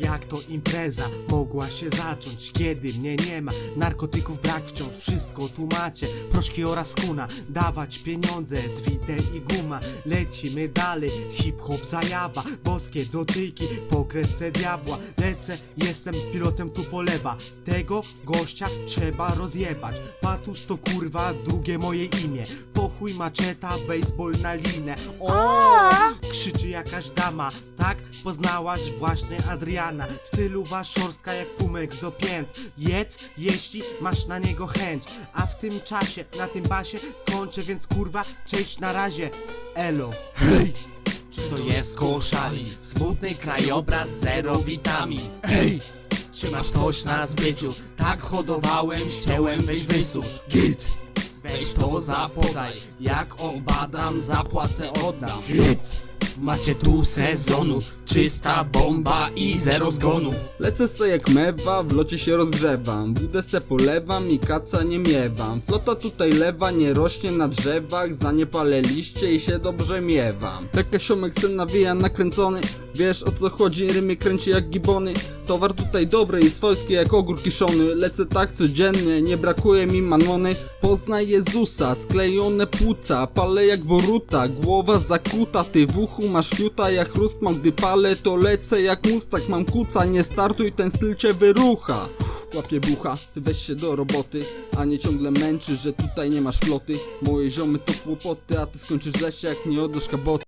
Jak to impreza mogła się zacząć, kiedy mnie nie ma? Narkotyków brak wciąż, wszystko tu macie. Proszki oraz kuna, dawać pieniądze, zwite i guma. Lecimy dalej, hip-hop zajawa, boskie dotyki, po kresce diabła. Lecę, jestem pilotem tu polewa. Tego gościa trzeba rozjebać. Patus to kurwa drugie moje imię. Pochuj maczeta, baseball na linę. O! Krzyczy jakaś dama, tak? Poznałaś właśnie Adriana Stylowa szorstka jak pumeks do pięt Jedz, jeśli masz na niego chęć A w tym czasie, na tym basie Kończę, więc kurwa, cześć na razie Elo Hej! Czy to jest koło szali? Smutny krajobraz, zero witamin Ej! Czy masz coś na zbyciu? Tak hodowałem, ścięłem, weź wysusz Git! Weź to zapodaj Jak obadam, zapłacę, oddam. Macie tu sezonu Czysta bomba i zero zgonu. Lecę se jak mewa, w locie się rozgrzewam. Budę se polewam i kaca nie miewam. Flota tutaj lewa, nie rośnie na drzewach Za nie palę liście i się dobrze miewam. Taka siomek sen nawija nakręcony Wiesz o co chodzi, rymy kręci jak gibony. Towar tutaj dobry i swojski jak ogór kiszony. Lecę tak codziennie, nie brakuje mi manony Poznaj Jezusa, sklejone płuca Palę jak boruta, głowa zakuta Ty w uchu masz fiuta, jak chrust mam Gdy palę to lecę jak mustak Mam kuca, nie startuj, ten styl cię wyrucha. Łapie bucha, ty weź się do roboty. A nie ciągle męczysz, że tutaj nie masz floty. Moje ziomy to kłopoty, a ty skończysz lesie jak nie oddasz kaboty